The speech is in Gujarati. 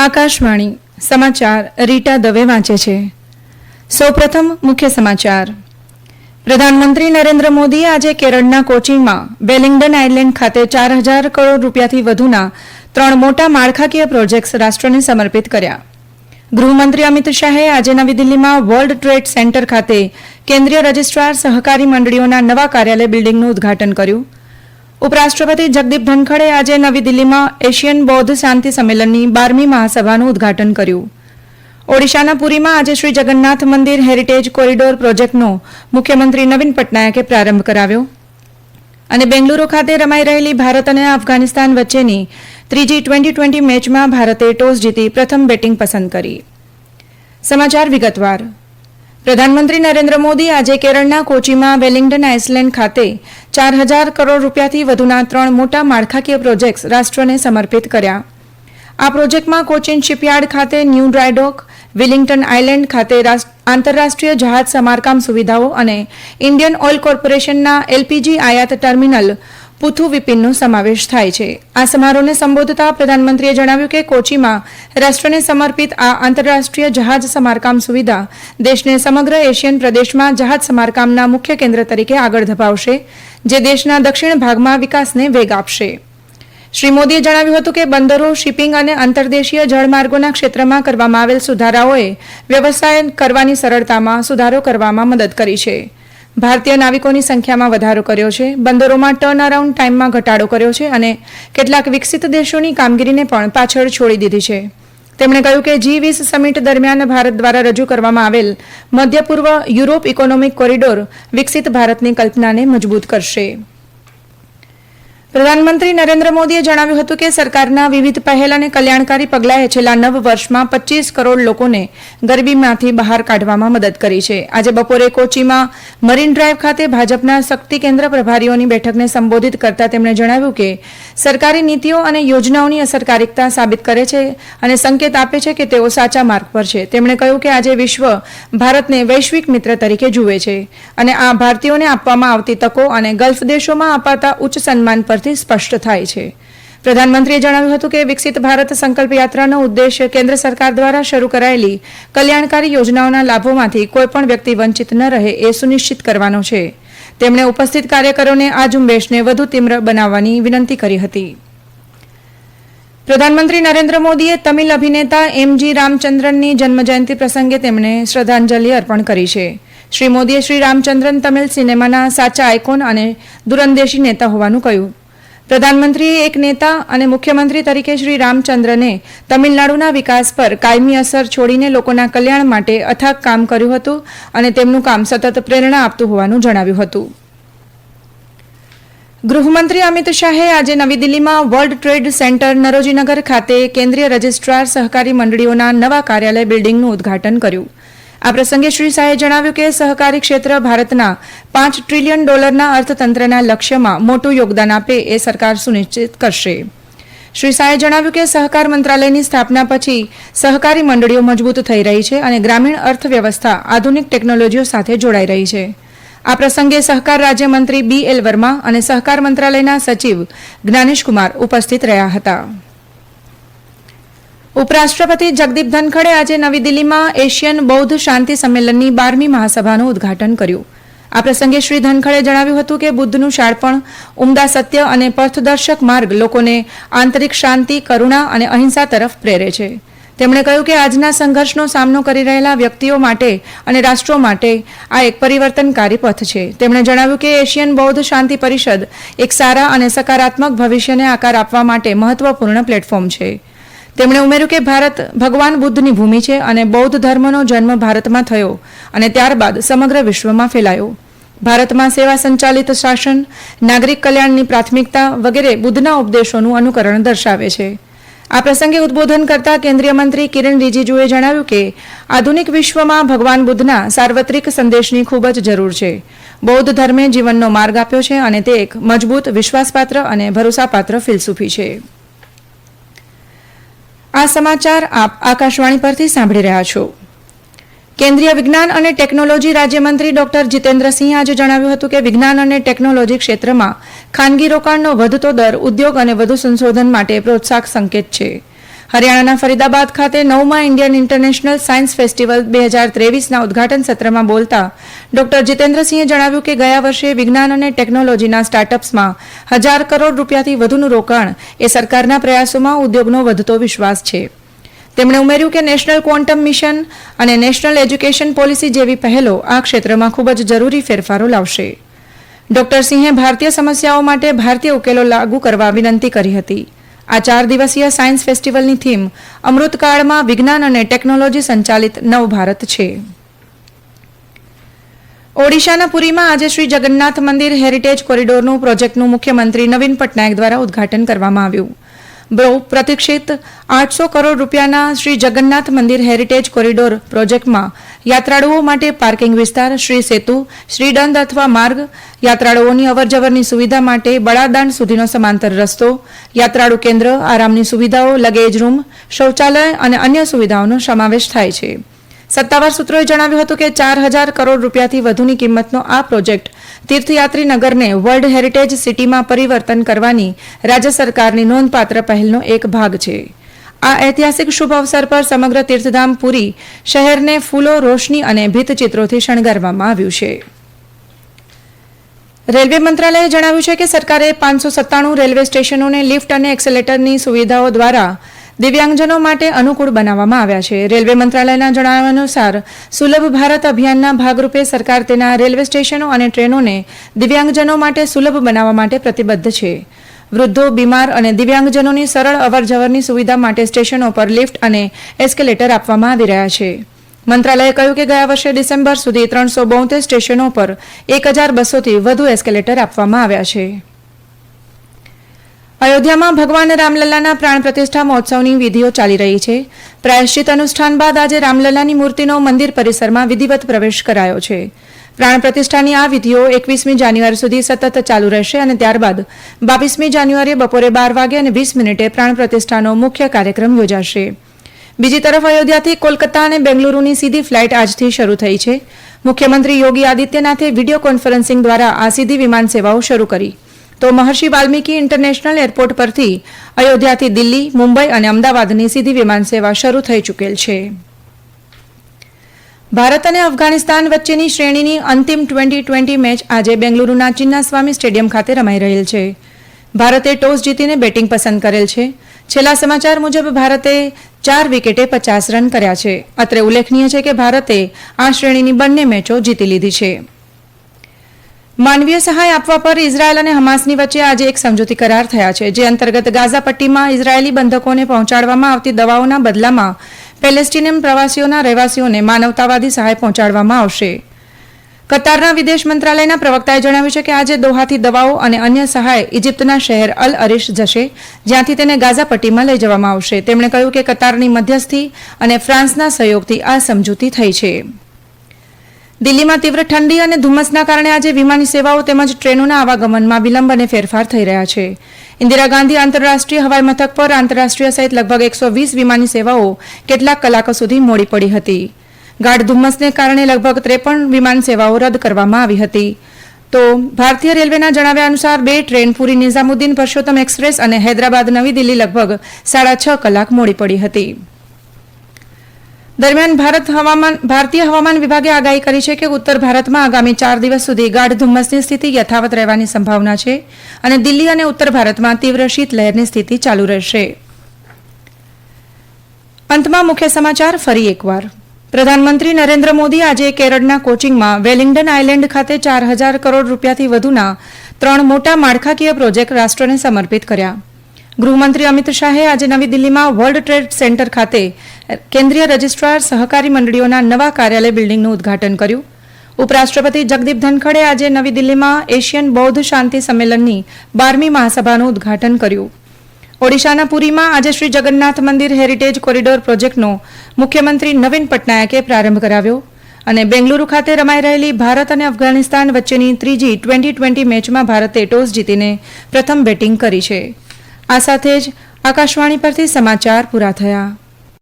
આકાશવાણી, સમાચાર, રીટા દવે વાંચે છે. સૌપ્રથમ મુખ્ય સમાચાર. પ્રધાનમંત્રી નરેન્દ્ર મોદીએ આજે કેરળના કોચીમાં વેલિંગ્ડન આઇલેન્ડ ખાતે ચાર હજાર કરોડ રૂપિયાથી વધુના ત્રણ મોટા માળખાકીય પ્રોજેક્ટ્સ રાષ્ટ્રને સમર્પિત કર્યા. ગૃહમંત્રી અમિત શાહે આજે નવી દિલ્હીમાં વર્લ્ડ ટ્રેડ સેન્ટર ખાતે કેન્દ્રીય રજિસ્ટ્રાર સહકારી મંડળીઓના નવા કાર્યાલય બિલ્ડિંગનું ઉદ્ઘાટન કર્યું. ઉપરાષ્ટ્રપતિ જગદીપ ધનખડે આજે નવી દિલ્હીમાં એશિયન બૌદ્ધ શાંતિ સંમેલનની બારમી મહાસભાનું ઉદ્ઘાટન કર્યું. ઓડિશાના પુરીમાં આજે શ્રી જગન્નાથ મંદિર હેરિટેજ કોરિડોર પ્રોજેક્ટનો મુખ્યમંત્રી નવીન પટનાયકે પ્રારંભ કરાવ્યો. અને બેંગલુરુ ખાતે રમાઈ રહેલી ભારત અને અફઘાનિસ્તાન વચ્ચેની ત્રીજી ટ્વેન્ટી ટ્વેન્ટી મેચમાં ભારતે ટોસ જીતી પ્રથમ બેટિંગ પસંદ કરી. સમાચાર વિગતવાર. પ્રધાનમંત્રી નરેન્દ્ર મોદી આજે કેરળના કોચીમાં વેલિંગ્ટન આઇસલેન્ડ ખાતે ચાર હજાર કરોડ રૂપિયાથી વધુના ત્રણ મોટા માળખાકીય પ્રોજેક્ટ્સ રાષ્ટ્રને સમર્પિત કર્યા. આ પ્રોજેક્ટમાં કોચીન શિપયાર્ડ ખાતે new dry dock, Willingdon Island ખાતે આંતરરાષ્ટ્રીય જહાજ સમારકામ સુવિધાઓ અને ઇન્ડિયન ઓઇલ કોર્પોરેશનના એલપીજી આયાત ટર્મિનલ પુથુ વિપિનનો સમાવેશ થાય છે. આ સમારોહને સંબોધતા પ્રધાનમંત્રીએ જણાવ્યું કે કોચીમાં રાષ્ટ્રને સમર્પિત આ આંતરરાષ્ટ્રીય જહાજ સમારકામ સુવિધા દેશને સમગ્ર એશિયન પ્રદેશમાં જહાજ સમારકામના મુખ્ય કેન્દ્ર તરીકે આગળ ધપાવશે, જે દેશના દક્ષિણ ભાગમાં વિકાસને વેગ આપશે. શ્રી મોદીએ જણાવ્યું હતું કે બંદરો, શિપિંગ અને અંતર્દેશીય જળમાર્ગોના ક્ષેત્રમાં કરવામાં આવેલ સુધારાઓએ વ્યવસાય કરવાની સરળતામાં સુધારો કરવામાં મદદ કરી છે. ભારતીય નાવિકોની સંખ્યામાં વધારો કર્યો છે. બંદરોમાં ટર્ન અરાઉન્ડ ટાઈમમાં ઘટાડો કર્યો છે અને કેટલાક વિકસિત દેશોની કામગીરીને પણ પાછળ છોડી દીધી છે. તેમણે કહ્યું કે જી વીસ સમિટ દરમિયાન ભારત દ્વારા રજૂ કરવામાં આવેલ મધ્ય પૂર્વ યુરોપ ઇકોનોમિક કોરિડોર વિકસિત ભારતની કલ્પનાને મજબૂત કરશે. પ્રધાનમંત્રી નરેન્દ્ર મોદીએ જણાવ્યું હતું કે સરકારના વિવિધ પહેલ અને કલ્યાણકારી પગલાંએ છેલ્લા નવ વર્ષમાં પચીસ કરોડ લોકોને ગરબીમાંથી બહાર કાઢવામાં મદદ કરી છે. આજે બપોરે કોચીમાં મરીન ડ્રાઈવ ખાતે ભાજપના શક્તિ કેન્દ્ર પ્રભારીઓની બેઠકને સંબોધિત કરતા તેમણે જણાવ્યું કે સરકારી નીતિઓ અને યોજનાઓની અસરકારિકતા સાબિત કરે છે અને સંકેત આપે છે કે તેઓ સાચા માર્ગ પર છે. તેમણે કહ્યું કે આજે વિશ્વ ભારતને વૈશ્વિક મિત્ર તરીકે જુએ છે અને આ ભારતીયોને આપવામાં આવતી તકો અને ગલ્ફ દેશોમાં અપાતા ઉચ્ચ સન્માન પરથી સ્પષ્ટ થાય છે. પ્રધાનમંત્રીએ જણાવ્યું હતું કે વિકસિત ભારત સંકલ્પ યાત્રાનો ઉદ્દેશ્ય કેન્દ્ર સરકાર દ્વારા શરૂ કરાયેલી કલ્યાણકારી યોજનાઓના લાભોમાંથી કોઈપણ વ્યક્તિ વંચિત ન રહે એ સુનિશ્ચિત કરવાનો છે. તેમણે ઉપસ્થિત કાર્યકરોને આ ઝુંબેશને વધુ તીવ્ર બનાવવાની વિનંતી કરી હતી. પ્રધાનમંત્રી નરેન્દ્ર મોદીએ તમિલ અભિનેતા એમજી રામચંદ્રનની જન્મજયંતિ પ્રસંગે તેમને શ્રદ્ધાંજલિ અર્પણ કરી છે. શ્રી મોદીએ શ્રી રામચંદ્રન તમિલ સિનેમાના સાચા આઇકોન અને દૂરંદેશી નેતા હોવાનું કહ્યું. પ્રધાનમંત્રીએ એક નેતા અને મુખ્યમંત્રી તરીકે શ્રી રામચંદ્રને તમિલનાડુના વિકાસ પર કાયમી અસર છોડીને લોકોના કલ્યાણ માટે અથાગ કામ કર્યું હતું અને તેમનું કામ સતત પ્રેરણા આપતું હોવાનું જણાવ્યું હતું. ગૃહમંત્રી અમિત શાહે આજે નવી દિલ્હીમાં વર્લ્ડ ટ્રેડ સેન્ટર નરોજીનગર ખાતે કેન્દ્રીય રજિસ્ટ્રાર સહકારી મંડળીઓના નવા કાર્યાલય બિલ્ડિંગનું ઉદ્ઘાટન કર્યું. આ પ્રસંગે શ્રી શાહે જણાવ્યું કે સહકારી ક્ષેત્ર ભારતના પાંચ ટ્રિલિયન ડોલરના અર્થતંત્રના લક્ષ્યમાં મોટું યોગદાન આપે એ સરકાર સુનિશ્ચિત કરશે. શ્રી શાહે જણાવ્યું કે સહકાર મંત્રાલયની સ્થાપના પછી સહકારી મંડળીઓ મજબૂત થઈ રહી છે અને ગ્રામીણ અર્થવ્યવસ્થા આધુનિક ટેકનોલોજીઓ સાથે જોડાઈ રહી છે. આ પ્રસંગે સહકાર રાજ્યમંત્રી બી એલ વર્મા અને સહકાર મંત્રાલયના સચિવ જ્ઞાનેશકુમાર ઉપસ્થિત રહ્યા હતા. ઉપરાષ્ટ્રપતિ જગદીપ ધનખડે આજે નવી દિલ્હીમાં એશિયન બૌદ્ધ શાંતિ સંમેલનની બારમી મહાસભાનું ઉદ્ઘાટન કર્યું. આ પ્રસંગે શ્રી ધનખડે જણાવ્યું હતું કે બુદ્ધનું શાળપણ, ઉમદા સત્ય અને પથદર્શક માર્ગ લોકોને આંતરિક શાંતિ, કરુણા અને અહિંસા તરફ પ્રેરે છે. તેમણે કહ્યું કે આજના સંઘર્ષનો સામનો કરી રહેલા વ્યક્તિઓ માટે અને રાષ્ટ્રો માટે આ એક પરિવર્તનકારી પથ છે. તેમણે જણાવ્યું કે એશિયન બૌદ્ધ શાંતિ પરિષદ એક સારા અને સકારાત્મક ભવિષ્યને આકાર આપવા માટે મહત્વપૂર્ણ પ્લેટફોર્મ છે. તેમણે ઉમેર્યું કે ભારત ભગવાન બુદ્ધની ભૂમિ છે અને બૌદ્ધ ધર્મનો જન્મ ભારતમાં થયો અને ત્યારબાદ સમગ્ર વિશ્વમાં ફેલાયો. ભારતમાં સેવા સંચાલિત શાસન, નાગરિક કલ્યાણની પ્રાથમિકતા વગેરે બુદ્ધના ઉપદેશોનું અનુકરણ દર્શાવે છે. આ પ્રસંગે ઉદબોધન કરતા કેન્દ્રીય મંત્રી કિરણ રિજિજુએ જણાવ્યું કે આધુનિક વિશ્વમાં ભગવાન બુદ્ધના સાર્વત્રિક સંદેશની ખૂબ જ જરૂર છે. બૌદ્ધ ધર્મે જીવનનો માર્ગ આપ્યો છે અને તે એક મજબૂત વિશ્વાસપાત્ર અને ભરોસાપાત્ર ફિલસૂફી છે. આ સમાચાર આપ આકાશવાણી પરથી સાંભળી રહ્યા છો. કેન્દ્રીય વિજ્ઞાન અને ટેકનોલોજી રાજ્યમંત્રી ડોક્ટર જીતેન્દ્રસિંહે આજે જણાવ્યું હતું કે વિજ્ઞાન અને ટેકનોલોજી ક્ષેત્રમાં ખાનગી રોકાણનો વધતો દર ઉદ્યોગ અને વધુ સંશોધન માટે પ્રોત્સાહક સંકેત છે. હરિયાણાના ફરીદાબાદ ખાતે નવમા ઇન્ડિયન ઇન્ટરનેશનલ સાયન્સ ફેસ્ટિવલ બે હજાર ત્રેવીસના ઉદઘાટન સત્રમાં બોલતા ડોક્ટર જીતેન્દ્રસિંહે જણાવ્યું કે ગયા વર્ષે વિજ્ઞાન અને ટેકનોલોજીના સ્ટાર્ટઅપ્સમાં હજાર કરોડ રૂપિયાથી વધુનું રોકાણ એ સરકારના પ્રયાસોમાં ઉદ્યોગનો વધતો વિશ્વાસ છે. તેમણે ઉમેર્યું કે નેશનલ ક્વોન્ટમ મિશન અને નેશનલ એજ્યુકેશન પોલિસી જેવી પહેલો આ ક્ષેત્રમાં ખૂબ જ જરૂરી ફેરફારો લાવશે. ડોક્ટર સિંહે ભારતીય સમસ્યાઓ માટે ભારતીય ઉકેલો લાગુ કરવા વિનંતી કરી હતી. આ ચાર દિવસીય સાયન્સ ફેસ્ટિવલની થીમ અમૃતકાળમાં વિજ્ઞાન અને ટેકનોલોજી સંચાલિત નવ ભારત છે. ઓડિશાના પુરીમાં આજે શ્રી જગન્નાથ મંદિર હેરિટેજ કોરિડોરનું પ્રોજેક્ટનું મુખ્યમંત્રી નવીન પટનાયક દ્વારા ઉદ્ઘાટન કરવામાં આવ્યું. પ્રતિક્ષિત. આઠસો કરોડ રૂપિયાના શ્રી જગન્નાથ મંદિર હેરિટેજ કોરિડોર પ્રોજેક્ટમાં યાત્રાળુઓ માટે પાર્કિંગ વિસ્તાર, શ્રી સેતુ શ્રીદંડ અથવા માર્ગ, યાત્રાળુઓની અવરજવરની સુવિધા માટે બળાદાંડ સુધીનો સમાંતર રસ્તો, યાત્રાળુ કેન્દ્ર, આરામની સુવિધાઓ લગેજ રૂમ શૌચાલય અને અન્ય સુવિધાઓનો સમાવેશ થાય છે. સત્તાવાર સૂત્રોએ જણાવ્યું હતું કે ચાર હજાર કરોડ રૂપિયાથી વધુની કિંમતનો આ પ્રોજેક્ટ તીર્થયાત્રી નગરને વર્લ્ડ હેરિટેજ સિટીમાં પરિવર્તન કરવાની રાજ્ય સરકારની નોંધપાત્ર પહેલનો એક ભાગ છે. આ ઐતિહાસિક શુભ અવસર પર સમગ્ર તીર્થધામ પુરી શહેરને ફૂલો, રોશની અને ભીતચિત્રોથી શણગારવામાં આવ્યું છે. રેલવે મંત્રાલયે જણાવ્યું છે કે સરકારે પાંચસો સત્તાણું રેલવે સ્ટેશનોને લિફ્ટ અને એક્સેલેટરની સુવિધાઓ દ્વારા દિવ્યાંગજનો માટે અનુકૂળ બનાવવામાં આવ્યા છે. રેલવે મંત્રાલયના જણાવ્યા અનુસાર, સુલભ ભારત અભિયાનના ભાગરૂપે સરકાર તેના રેલવે સ્ટેશનો અને ટ્રેનોને દિવ્યાંગજનો માટે સુલભ બનાવવા માટે પ્રતિબદ્ધ છે. વૃદ્ધો, બીમાર અને દિવ્યાંગજનોની સરળ અવરજવરની સુવિધા માટે સ્ટેશનો પર લિફ્ટ અને એસ્કેલેટર આપવામાં આવી રહ્યા છે. મંત્રાલયે કહ્યું કે ગયા વર્ષે ડિસેમ્બર સુધી ત્રણસો બોતેર સ્ટેશનો પર એક હજાર બસોથી વધુ એસ્કેલેટર આપવામાં આવ્યા છે. અયોધ્યામાં ભગવાન રામલલ્લાના પ્રાણ પ્રતિષ્ઠા મહોત્સવની વિધિઓ ચાલી રહી છે. પ્રાયશ્ચિત અનુષ્ઠાન બાદ આજે રામલલ્લાની મૂર્તિનો મંદિર પરિસરમાં વિધિવત પ્રવેશ કરાયો છે. પ્રાણ પ્રતિષ્ઠાની આ વિધિઓ એકવીસમી જાન્યુઆરી સુધી સતત ચાલુ રહેશે અને ત્યારબાદ બાવીસમી જાન્યુઆરીએ બપોરે બાર વાગે અને વીસ મિનિટે પ્રાણ પ્રતિષ્ઠાનો મુખ્ય કાર્યક્રમ યોજાશે. બીજી તરફ અયોધ્યાથી કોલકાતા અને બેંગલુરુની સીધી ફ્લાઇટ આજથી શરૂ થઈ છે. મુખ્યમંત્રી યોગી આદિત્યનાથે વીડિયો કોન્ફરન્સિંગ દ્વારા આ સીધી વિમાન સેવાઓ શરૂ કરી. તો મહર્ષિ વાલ્મીકી ઇન્ટરનેશનલ એરપોર્ટ પરથી અયોધ્યાથી દિલ્હી, મુંબઈ અને અમદાવાદની સીધી વિમાન સેવા શરૂ થઈ ચૂકેલ છે. ભારત અને અફઘાનિસ્તાન વચ્ચેની શ્રેણીની અંતિમ ટ્વેન્ટી ટ્વેન્ટી મેચ આજે બેંગલુરુના ચિન્નાસ્વામી સ્ટેડિયમ ખાતે રમાઈ રહેલ છે. ભારતે ટોસ જીતીને બેટિંગ પસંદ કરેલ છે. છેલ્લા સમાચાર મુજબ ભારતે ચાર વિકેટે પચાસ રન કર્યા છે. અત્રે ઉલ્લેખનીય છે કે ભારતે આ શ્રેણીની બંને મેચો જીતી લીધી છે. માનવીય સહાય આપવા પર ઇઝરાયલ અને હમાસની વચ્ચે આજે એક સમજૂતી કરાર થયા છે, જે અંતર્ગત ગાઝા પટ્ટીમાં ઇઝરાયેલી બંધકોને પહોંચાડવામાં આવતી દવાઓના બદલામાં પેલેસ્ટિનિયન પ્રવાસીઓના રહેવાસીઓને માનવતાવાદી સહાય પહોંચાડવામાં આવશે. કતારના વિદેશ મંત્રાલયના પ્રવક્તાએ જણાવ્યું છે કે આજે દોહાથી દવાઓ અને અન્ય સહાય ઇજિપ્તના શહેર અલ અરીશ જશે, જ્યાંથી તેને ગાઝા પટ્ટીમાં લઈ જવામાં આવશે. તેમણે કહ્યું કે કતારની મધ્યસ્થી અને ફ્રાન્સના સહયોગથી આ સમજૂતી થઈ છે. દિલ્હીમાં તીવ્ર ઠંડી અને ધુમ્મસના કારણે આજે વિમાની સેવાઓ તેમજ ટ્રેનોના આવાગમનમાં વિલંબ અને ફેરફાર થઈ રહ્યા છે. ઇન્દિરા ગાંધી આંતરરાષ્ટ્રીય હવાઈ મથક પર આંતરરાષ્ટ્રીય સહિત લગભગ એકસો વીસ વિમાની સેવાઓ કેટલાક કલાકો સુધી મોડી પડી હતી. ગાઢ ધુમ્મસને કારણે લગભગ ત્રેપન વિમાન સેવાઓ રદ કરવામાં આવી હતી. તો ભારતીય રેલવેના જણાવ્યા અનુસાર બે ટ્રેન પૂરી નિઝામુદ્દીન પરસોત્તમ એક્સપ્રેસ અને હૈદરાબાદ નવી દિલ્હી લગભગ સાડા છ કલાક મોડી પડી હતી. દરમિયાન ભારત હવામાન, ભારતીય હવામાન વિભાગે આગાહી કરી છે કે ઉત્તર ભારતમાં આગામી ચાર દિવસ સુધી ગાઢ ધુમ્મસની સ્થિતિ યથાવત રહેવાની સંભાવના છે અને દિલ્હી અને ઉત્તર ભારતમાં તીવ્ર શીતલહેરની સ્થિતિ ચાલુ રહેશે. અંતમાં મુખ્ય સમાચાર ફરી એકવાર. પ્રધાનમંત્રી નરેન્દ્ર મોદી આજે કેરળના કોચિંગમાં વેલિંગ્ટન આઇલેન્ડ ખાતે ચાર હજાર કરોડ રૂપિયાથી વધુના ત્રણ મોટા માળખાકીય પ્રોજેક્ટ રાષ્ટ્રને સમર્પિત કર્યા. ગૃહમંત્રી અમિત શાહે આજે નવી દિલ્હીમાં વર્લ્ડ ટ્રેડ સેન્ટર ખાતે કેન્દ્રીય રજિસ્ટ્રાર સહકારી મંડળીઓના નવા કાર્યાલય બિલ્ડિંગનું ઉદ્ઘાટન કર્યું. ઉપરાષ્ટ્રપતિ જગદીપ ધનખડે આજે નવી દિલ્હીમાં એશિયન બૌદ્ધ શાંતિ સંમેલનની બારમી મહાસભાનું ઉદ્ઘાટન કર્યું. ઓડિશાના પુરીમાં આજે શ્રી જગન્નાથ મંદિર હેરિટેજ કોરિડોર પ્રોજેક્ટનો મુખ્યમંત્રી નવીન પટનાયકે પ્રારંભ કરાવ્યો અને બેંગલુરુ ખાતે રમાઈ રહેલી ભારત અને અફઘાનિસ્તાન વચ્ચેની ત્રીજી ટ્વેન્ટી ટ્વેન્ટી મેચમાં ભારતે ટોસ જીતીને પ્રથમ બેટિંગ કરી છે. આ સાથે જ આકાશવાણી પરથી સમાચાર પૂરા થયા.